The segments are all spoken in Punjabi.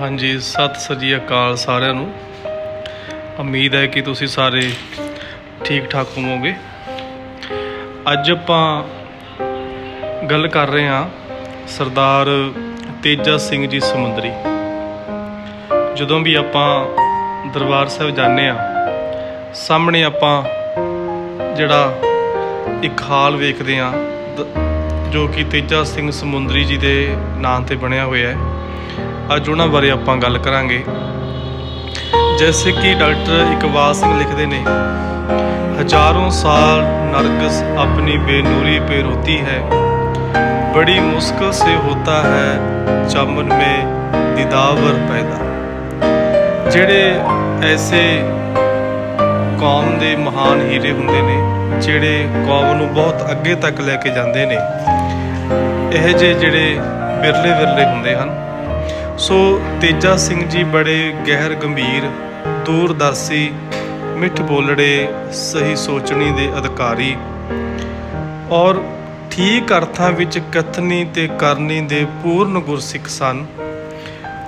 ਹਾਂਜੀ, ਸਤਿ ਸ੍ਰੀ ਅਕਾਲ ਸਾਰਿਆਂ ਨੂੰ। ਉਮੀਦ ਹੈ ਕਿ ਤੁਸੀਂ ਸਾਰੇ ਠੀਕ ਠਾਕ ਹੋਵੋਗੇ। ਅੱਜ ਆਪਾਂ ਗੱਲ ਕਰ ਰਹੇ ਹਾਂ ਸਰਦਾਰ ਤੇਜਾ ਸਿੰਘ ਜੀ ਸਮੁੰਦਰੀ। ਜਦੋਂ ਵੀ ਆਪਾਂ ਦਰਬਾਰ ਸਾਹਿਬ ਜਾਂਦੇ ਆ ਸਾਹਮਣੇ ਆਪਾਂ ਜਿਹੜਾ ਇੱਕ ਹਾਲ ਵੇਖਦੇ ਆ ਜੋ ਕਿ ਤੇਜਾ ਸਿੰਘ ਸਮੁੰਦਰੀ ਜੀ ਦੇ ਨਾਂ ਤੇ ਬਣਿਆ ਹੋਇਆ ਹੈ। ਅੱਜ ਉਹਨਾਂ ਬਾਰੇ ਆਪਾਂ ਗੱਲ ਕਰਾਂਗੇ। ਜੈਸੇ ਕਿ ਡਾਕਟਰ ਇਕਬਾਲ ਸਿੰਘ ਲਿਖਦੇ ਨੇ, ਹਜ਼ਾਰਾਂ ਸਾਲ ਨਰਗਸ ਆਪਣੀ ਬੇਨੂਰੀ ਪੇ ਰੋਤੀ ਹੈ। ਬੜੀ ਮੁਸ਼ਕਲ ਸੇ होता है चमन में दिदावर पैदा ਜਿਹੜੇ ਐਸੇ ਕੌਮ ਦੇ ਮਹਾਨ ਹੀਰੇ ਹੁੰਦੇ ਨੇ, ਜਿਹੜੇ ਕੌਮ ਨੂੰ ਬਹੁਤ ਅੱਗੇ ਤੱਕ ਲੈ ਕੇ ਜਾਂਦੇ ਨੇ, ਇਹ ਜੇ ਜਿਹੜੇ ਬਿਰਲੇ ਬਿਰਲੇ ਹੁੰਦੇ ਹਨ। ਸੋ ਤੇਜਾ ਸਿੰਘ ਜੀ ਬੜੇ ਗਹਿਰ, ਗੰਭੀਰ, ਦੂਰਦਰਸ਼ੀ, ਮਿੱਠ ਬੋਲੜੇ, ਸਹੀ ਸੋਚਣੀ ਦੇ ਅਧਿਕਾਰੀ ਔਰ ਠੀਕ ਅਰਥਾਂ ਵਿੱਚ ਕਥਨੀ ਤੇ ਕਰਨੀ ਦੇ ਪੂਰਨ ਗੁਰਸਿੱਖ ਸਨ,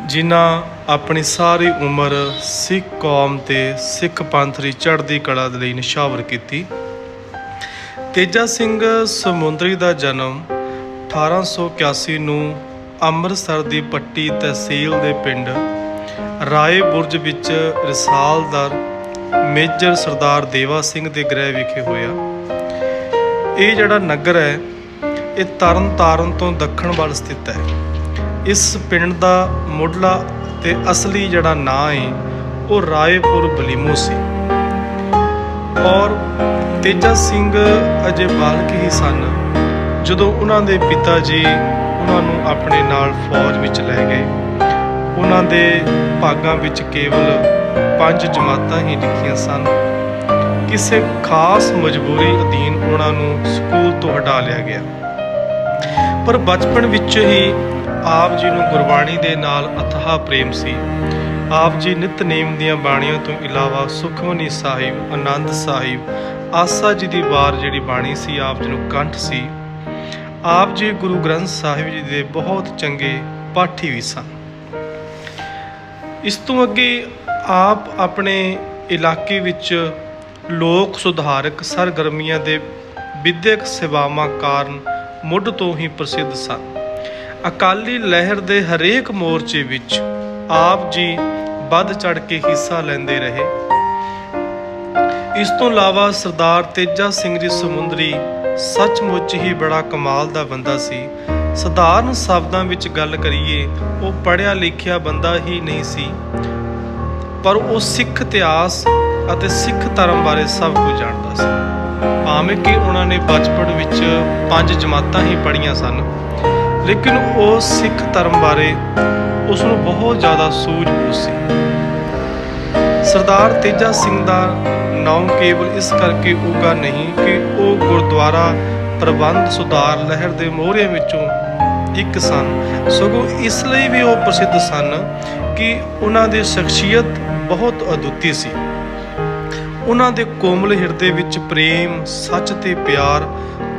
ਜਿਨ੍ਹਾਂ ਆਪਣੀ ਸਾਰੀ ਉਮਰ ਸਿੱਖ ਕੌਮ ਤੇ ਸਿੱਖ ਪੰਥ ਦੀ ਚੜ੍ਹਦੀ ਕਲਾ ਦੇ ਲਈ ਨਿਸ਼ਾਵਰ ਕੀਤੀ। ਤੇਜਾ ਸਿੰਘ ਸਮੁੰਦਰੀ ਦਾ ਜਨਮ 1881 ਨੂੰ ਅੰਮ੍ਰਿਤਸਰ ਦੀ ਪੱਟੀ ਤਹਿਸੀਲ ਦੇ ਪਿੰਡ ਰਾਏ ਬੁਰਜ ਵਿੱਚ ਰਸਾਲਦਾਰ ਮੇਜਰ ਸਰਦਾਰ ਦੇਵਾ ਸਿੰਘ ਦੇ ਗ੍ਰਹਿ ਵਿਖੇ ਹੋਇਆ। ਇਹ ਜਿਹੜਾ ਨਗਰ ਹੈ, ਇਹ ਤਰਨ ਤਾਰਨ ਤੋਂ ਦੱਖਣ ਵੱਲ ਸਥਿਤ ਹੈ। ਇਸ ਪਿੰਡ ਦਾ ਮੁੱਢਲਾ ਤੇ ਅਸਲੀ ਜਿਹੜਾ ਨਾਂ ਹੈ ਉਹ ਰਾਏਪੁਰ ਬਲੀਮੋ ਸੀ। ਔਰ ਤੇਜਾ ਸਿੰਘ ਅਜੇ ਬਾਲਕ ਹੀ ਸਨ। ਜਦੋਂ ਉਹਨਾਂ ਦੇ ਪਿਤਾ ਜੀ ਉਹਨਾਂ ਨੂੰ ਆਪਣੇ ਨਾਲ ਫੌਜ ਵਿੱਚ ਲੈ ਗਏ, ਉਹਨਾਂ ਦੇ ਭਾਗਾਂ ਵਿੱਚ ਕੇਵਲ ਪੰਜ ਜਮਾਤਾਂ ਹੀ ਲਿਖੀਆਂ ਸਨ। ਕਿਸੇ ਖਾਸ ਮਜਬੂਰੀ ਅਧੀਨ ਉਹਨਾਂ ਨੂੰ ਸਕੂਲ ਤੋਂ ਹਟਾ ਲਿਆ ਗਿਆ। ਪਰ ਬਚਪਨ ਵਿੱਚ ਹੀ ਆਪ ਜੀ ਨੂੰ ਗੁਰਬਾਣੀ ਦੇ ਨਾਲ ਅਥਾਹ ਪ੍ਰੇਮ ਸੀ। ਆਪ ਜੀ ਨਿਤਨੇਮ ਦੀਆਂ ਬਾਣੀਆਂ ਤੋਂ ਇਲਾਵਾ ਸੁਖਮਨੀ ਸਾਹਿਬ, ਆਨੰਦ ਸਾਹਿਬ, ਆਸਾ ਜੀ ਦੀ ਵਾਰ ਜਿਹੜੀ ਬਾਣੀ ਸੀ, ਆਪ ਜੀ ਨੂੰ ਕੰਠ ਸੀ। ਆਪ ਜੀ ਗੁਰੂ ਗ੍ਰੰਥ ਸਾਹਿਬ ਜੀ ਦੇ ਬਹੁਤ ਚੰਗੇ ਪਾਠੀ ਵੀ ਸਨ। ਇਸ ਤੋਂ ਅੱਗੇ ਆਪ ਆਪਣੇ ਇਲਾਕੇ ਵਿੱਚ ਲੋਕ ਸੁਧਾਰਕ ਸਰਗਰਮੀਆਂ ਦੇ ਵਿਦਿਅਕ ਸੇਵਾਵਾਂ ਕਾਰਨ ਮੁੱਢ ਤੋਂ ਹੀ ਪ੍ਰਸਿੱਧ ਸਨ। ਅਕਾਲੀ ਲਹਿਰ ਦੇ ਹਰੇਕ ਮੋਰਚੇ ਵਿੱਚ ਆਪ ਜੀ ਵੱਧ ਚੜ ਕੇ ਹਿੱਸਾ ਲੈਂਦੇ ਰਹੇ। ਇਸ ਤੋਂ ਇਲਾਵਾ ਸਰਦਾਰ ਤੇਜਾ ਸਿੰਘ ਜੀ ਸਮੁੰਦਰੀ ਸੱਚਮੁੱਚ ਹੀ ਬੜਾ ਕਮਾਲ ਦਾ ਬੰਦਾ ਸੀ। ਸਧਾਰਨ ਸ਼ਬਦਾਂ ਵਿੱਚ ਗੱਲ ਕਰੀਏ, ਉਹ ਪੜ੍ਹਿਆ ਲਿਖਿਆ ਬੰਦਾ ਹੀ ਨਹੀਂ ਸੀ। ਪਰ ਉਹ ਸਿੱਖ ਇਤਿਹਾਸ ਅਤੇ ਸਿੱਖ ਧਰਮ ਬਾਰੇ ਸਭ ਕੁਝ ਜਾਣਦਾ ਸੀ। ਭਾਵੇਂ ਕਿ ਉਹਨਾਂ ਨੇ ਬਚਪਨ ਵਿੱਚ ਪੰਜ ਜਮਾਤਾਂ ਹੀ ਪੜ੍ਹੀਆਂ ਸਨ, ਲੇਕਿਨ ਉਹ ਸਿੱਖ ਧਰਮ ਬਾਰੇ ਉਸ ਨੂੰ ਬਹੁਤ ਜ਼ਿਆਦਾ ਸੂਝ-ਬੂਝ ਸੀ। ਸਰਦਾਰ ਤੇਜਾ ਸਿੰਘ ਦਾ ਨਾਮ ਕੇਵਲ ਇਸ ਕਰਕੇ ਉਗਾ ਨਹੀਂ ਕਿ ਉਹ ਗੁਰਦੁਆਰਾ ਪ੍ਰਬੰਧ ਸੁਧਾਰ ਲਹਿਰ ਦੇ ਮੋਹਰਿਆਂ ਵਿੱਚੋਂ ਇੱਕ ਸਨ। ਸਗੋਂ ਇਸ ਲਈ ਵੀ ਉਹ ਪ੍ਰਸਿੱਧ ਸਨ ਕਿ ਉਹਨਾਂ ਦੀ ਸ਼ਖਸੀਅਤ ਬਹੁਤ ਅਦੁੱਤੀ ਸੀ। ਉਹਨਾਂ ਦੇ ਕੋਮਲ ਹਿਰਦੇ ਵਿੱਚ ਪ੍ਰੇਮ, ਸੱਚ ਤੇ ਪਿਆਰ,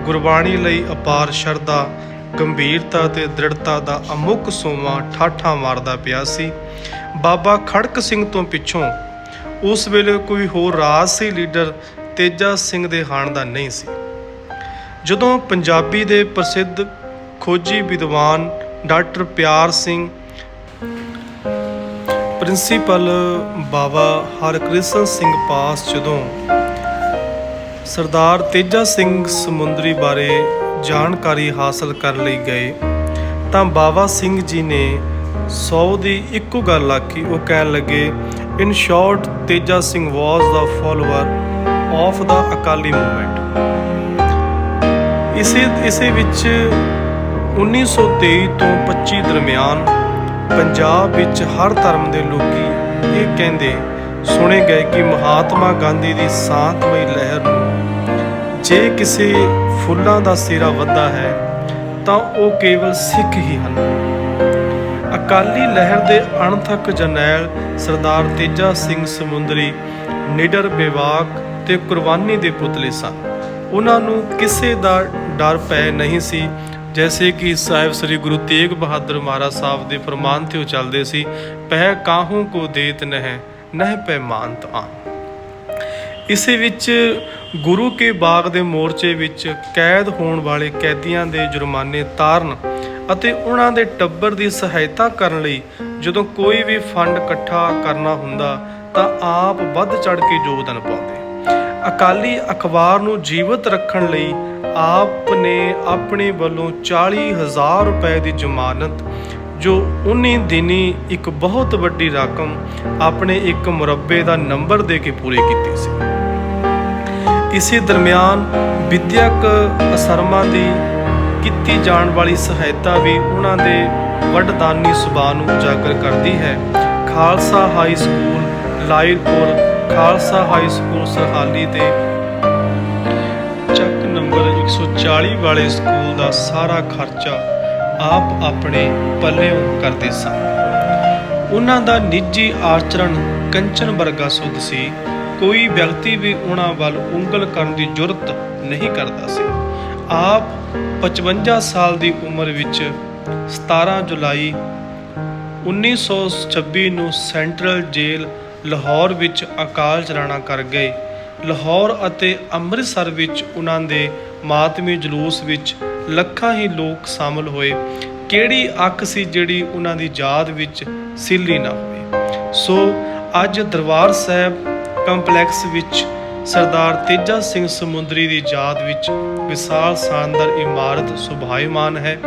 ਗੁਰਬਾਣੀ ਲਈ ਅਪਾਰ ਸ਼ਰਧਾ, ਗੰਭੀਰਤਾ ਤੇ ਦ੍ਰਿੜਤਾ ਦਾ ਅਮੁੱਕ ਸੋਮਾ ਠਾਠਾ ਮਾਰਦਾ ਪਿਆ ਸੀ। ਬਾਬਾ ਖੜਕ ਸਿੰਘ ਤੋਂ ਪਿੱਛੋਂ ਉਸ ਵੇਲੇ ਕੋਈ ਹੋਰ ਰਾਜਸੀ ਲੀਡਰ ਤੇਜਾ ਸਿੰਘ ਦੇ ਹਾਣ ਦਾ ਨਹੀਂ ਸੀ। ਜਦੋਂ ਪੰਜਾਬੀ ਦੇ ਪ੍ਰਸਿੱਧ ਖੋਜੀ ਵਿਦਵਾਨ ਡਾਕਟਰ ਪਿਆਰ ਸਿੰਘ, ਪ੍ਰਿੰਸੀਪਲ ਬਾਬਾ ਹਰਕ੍ਰਿਸ਼ਨ ਸਿੰਘ ਪਾਸ ਜਦੋਂ ਸਰਦਾਰ ਤੇਜਾ ਸਿੰਘ ਸਮੁੰਦਰੀ ਬਾਰੇ ਜਾਣਕਾਰੀ ਹਾਸਲ ਕਰਨ ਲਈ ਗਏ, ਤਾਂ ਬਾਬਾ ਸਿੰਘ ਜੀ ਨੇ 100 ਦੀ ਇੱਕੋ ਗੱਲ ਆਖੀ। ਉਹ ਕਹਿਣ ਲੱਗੇ in short Teja Singh was the follower of the Akali movement ਇਸੇ ਇਸੇ ਵਿੱਚ 1923 ਤੋਂ 25 ਦਰਮਿਆਨ ਪੰਜਾਬ ਵਿੱਚ ਹਰ ਧਰਮ ਦੇ ਲੋਕੀ ਇਹ ਕਹਿੰਦੇ ਸੁਣੇ ਗਏ ਕਿ ਮਹਾਤਮਾ ਗਾਂਧੀ ਦੀ ਸ਼ਾਂਤਮਈ ਲਹਿਰ ਨੂੰ ਜੇ ਕਿਸੇ ਫੁੱਲਾਂ ਦਾ ਸਿਰਾ ਵੱਧਾ ਹੈ ਤਾਂ ਉਹ ਕੇਵਲ ਸਿੱਖ ਹੀ ਹਨ। ਅਕਾਲੀ ਲਹਿਰ ਦੇ ਅਣਥੱਕ ਜਰਨੈਲ ਸਰਦਾਰ ਤੇਜਾ ਸਿੰਘ ਸਮੁੰਦਰੀ, ਨਿਡਰ ਬੇਵਾਕ ਤੇ ਕੁਰਬਾਨੀ ਦੇ ਪੁਤਲੇ ਸਨ। ਉਹਨਾਂ ਨੂੰ ਕਿਸੇ ਦਾ ਡਰ ਪੈ ਨਹੀਂ ਸੀ, ਜੈਸੇ ਕਿ ਸਾਹਿਬ ਸ੍ਰੀ ਗੁਰੂ ਤੇਗ ਬਹਾਦਰ ਮਹਾਰਾਜ ਸਾਹਿਬ ਦੇ ਫਰਮਾਨ ਤੇ ਉਹ ਚੱਲਦੇ ਸੀ, ਪਹਿ ਕਾਹੂ ਕੋ ਦੇਤ ਨਹਿ ਨਹਿ ਪੈ ਮਾਨਤ ਆਨ। ਇਸੇ ਵਿੱਚ ਗੁਰੂ ਕੇ ਬਾਗ ਦੇ ਮੋਰਚੇ ਵਿੱਚ ਕੈਦ ਹੋਣ ਵਾਲੇ ਕੈਦੀਆਂ ਦੇ ਜੁਰਮਾਨੇ ਤਾਰਨ ਅਤੇ ਉਹਨਾਂ ਦੇ ਟੱਬਰ ਦੀ ਸਹਾਇਤਾ ਕਰਨ ਲਈ ਜਦੋਂ ਕੋਈ ਵੀ ਫੰਡ ਇਕੱਠਾ ਕਰਨਾ ਹੁੰਦਾ ਤਾਂ ਆਪ ਵੱਧ ਚੜ ਕੇ ਯੋਗਦਾਨ ਪਾਉਂਦੇ। ਅਕਾਲੀ ਅਖਬਾਰ ਨੂੰ ਜੀਵਤ ਰੱਖਣ ਲਈ ਆਪ ਨੇ ਆਪਣੇ ਵੱਲੋਂ 40000 ਰੁਪਏ ਦੀ ਜ਼ਮਾਨਤ, ਜੋ 19 ਦਿਨੀ ਇੱਕ ਬਹੁਤ ਵੱਡੀ ਰਕਮ ਆਪਣੇ ਇੱਕ ਮੁਰੱਬੇ ਦਾ ਨੰਬਰ ਦੇ ਕੇ ਪੂਰੀ ਕੀਤੀ ਸੀ। ਇਸੇ ਦਰਮਿਆਨ ਵਿਦਿਅਕ ਅਸਰਮਾਂ ਦੀ ਕੀਤੀ ਜਾਣ ਵਾਲੀ ਸਹਾਇਤਾ ਵੀ ਉਹਨਾਂ ਦੇ ਵੱਡਦਾਨੀ ਸੁਭਾਅ ਨੂੰ ਉਜਾਗਰ ਕਰਦੀ ਹੈ। Khalsa high school Lyallpur Khalsa high school Sarhali ਤੇ ਚੱਕ ਨੰਬਰ 140 ਵਾਲੇ ਸਕੂਲ ਦਾ ਸਾਰਾ ਖਰਚਾ ਆਪ ਆਪਣੇ ਪੱਲਿਓਂ ਕਰਦੇ ਸਨ। ਉਹਨਾਂ ਦਾ ਨਿੱਜੀ ਆਚਰਣ ਕੰਚਨ ਵਰਗਾ ਸੁੱਧ ਸੀ। ਕੋਈ ਵਿਅਕਤੀ ਵੀ ਉਹਨਾਂ ਵੱਲ ਉਂਗਲ ਕਰਨ ਦੀ ਜੁਰਤ ਨਹੀਂ ਕਰਦਾ ਸੀ। ਆਪ 55 ਸਾਲ ਦੀ ਉਮਰ ਵਿੱਚ 17 ਜੁਲਾਈ 1926 ਨੂੰ ਸੈਂਟਰਲ ਜੇਲ੍ਹ ਲਾਹੌਰ ਵਿੱਚ ਅਕਾਲ ਚਲਾਣਾ ਕਰ ਗਏ। ਲਾਹੌਰ ਅਤੇ ਅੰਮ੍ਰਿਤਸਰ ਵਿੱਚ ਉਹਨਾਂ ਦੇ ਮਾਤਮੀ ਜਲੂਸ ਵਿੱਚ ਲੱਖਾਂ ਹੀ ਲੋਕ ਸ਼ਾਮਲ ਹੋਏ। ਕਿਹੜੀ ਅੱਖ ਸੀ ਜਿਹੜੀ ਉਹਨਾਂ ਦੀ ਯਾਦ ਵਿੱਚ ਸਿੱਲੀ ਨਾ ਹੋਈ ਸੋ ਅੱਜ ਦਰਬਾਰ ਸਾਹਿਬ ਕੰਪਲੈਕਸ ਵਿੱਚ ਸਰਦਾਰ ਤੇਜਾ ਸਿੰਘ ਸਮੁੰਦਰੀ ਦੀ ਯਾਦ ਵਿੱਚ ਵਿਸ਼ਾਲ ਸ਼ਾਨਦਾਰ ਇਮਾਰਤ ਸੁਭਾਈਮਾਨ ਹੈ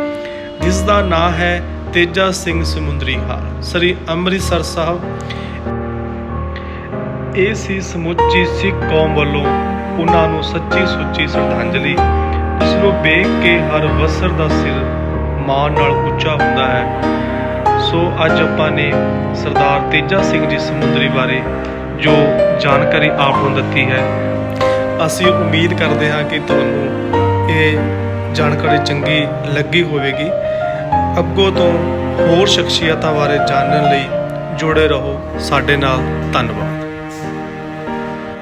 ਜਿਸ ਦਾ ਨਾਂ ਹੈ ਤੇਜਾ ਸਿੰਘ ਸਮੁੰਦਰੀ ਹਾਲ। ਸ੍ਰੀ ਅੰਮ੍ਰਿਤਸਰ ਸਾਹਿਬ। ਇਹ ਸੀ ਸਮੁੱਚੀ ਸਿੱਖ ਕੌਮ ਵੱਲੋਂ ਉਹਨਾਂ ਨੂੰ ਸੱਚੀ ਸੁੱਚੀ ਸ਼ਰਧਾਂਜਲੀ, ਜਿਸ ਨੂੰ ਵੇਖ ਕੇ ਹਰ ਵਸਰ ਦਾ ਸਿਰ ਮਾਣ ਨਾਲ ਉੱਚਾ ਹੁੰਦਾ ਹੈ। ਸੋ ਅੱਜ ਆਪਾਂ ਨੇ ਸਰਦਾਰ ਤੇਜਾ ਸਿੰਘ ਜੀ ਸਮੁੰਦਰੀ ਬਾਰੇ ਜੋ ਜਾਣਕਾਰੀ ਆਪ ਨੂੰ ਦਿੱਤੀ ਹੈ। ਅਸੀਂ ਉਮੀਦ ਕਰਦੇ ਹਾਂ ਕਿ ਤੁਹਾਨੂੰ ਇਹ ਜਾਣਕਾਰੀ ਚੰਗੀ ਲੱਗੀ ਹੋਵੇਗੀ। ਅੱਗੋਂ ਤੋਂ ਹੋਰ ਸ਼ਖਸੀਅਤਾਂ ਬਾਰੇ ਜਾਣਨ ਲਈ ਜੁੜੇ ਰਹੋ। ਸਾਡੇ ਨਾਲ ਧੰਨਵਾਦ।